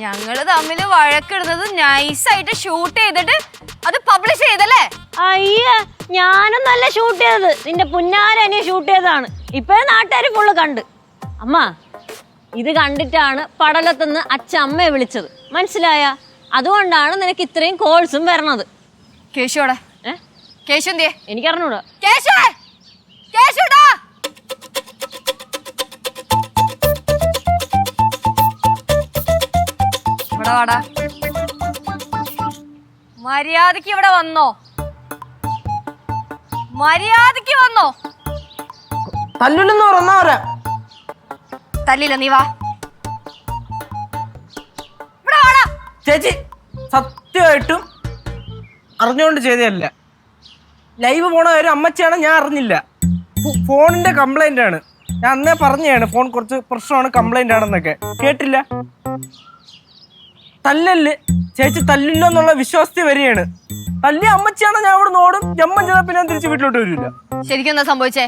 നിങ്ങൾ തമ്മിൽ വഴക്കിടുന്നത് നൈസായിട്ട് ഷൂട്ട് ചെയ്തിട്ട് അത് പബ്ലിഷ് ചെയ്തല്ലേ? അയ്യ ഞാനും നല്ല ഷൂട്ട് ചെയ്തത്. നിന്റെ പുന്നാരനെ ഷൂട്ട് ചെയ്തതാണ്. ഇപ്പൊ നാട്ടുകാർ ഫുള്ള് കണ്ട്. അമ്മ ഇത് കണ്ടിട്ടാണ് പടലത്തുനിന്ന് അച്ഛമ്മയെ വിളിച്ചത്. മനസ്സിലായ? അതുകൊണ്ടാണ് നിനക്ക് ഇത്രയും കോൾസും വരണത്. കേശുവിടെ. കേശു എന്തിയെ? എനിക്കറിഞ്ഞൂടാ. കേശു ഇവിടെ വാടാ മര്യാദയ്ക്ക് ഇവിടെ വന്നോ? മര്യാദയ്ക്ക് വന്നോ? തല്ലില്ലെന്ന് പറഞ്ഞാ പറയാം തല്ലില്ല നീ വാ. ഇവിടെ വാടാ. ചേച്ചി സത്യമായിട്ടും അറിഞ്ഞുകൊണ്ട് ചെയ്തതല്ല. ലൈവ് പോണ കാര്യം അമ്മച്ചിയാണ് ഞാൻ അറിഞ്ഞില്ല. ഫോണിന്റെ കംപ്ലൈന്റ് ആണ്. ഞാൻ അന്നേ പറഞ്ഞതാണ് ഫോൺ കുറച്ച് പ്രശ്നമാണ് കംപ്ലൈന്റ് ആണെന്നൊക്കെ. കേട്ടില്ല? തല്ലല് ചേച്ചി തല്ലില്ല എന്നുള്ള വിശ്വാസത്തിൽ വരികയാണ്. തല്ലി അമ്മച്ചിയാണ് ഞാൻ അവിടെ ഓടും? ജമ്മൻ ചെയ്താൽ പിന്നെ തിരിച്ച് വീട്ടിലോട്ട് വരില്ല ശരിക്കും എന്താ സംഭവിച്ചേ?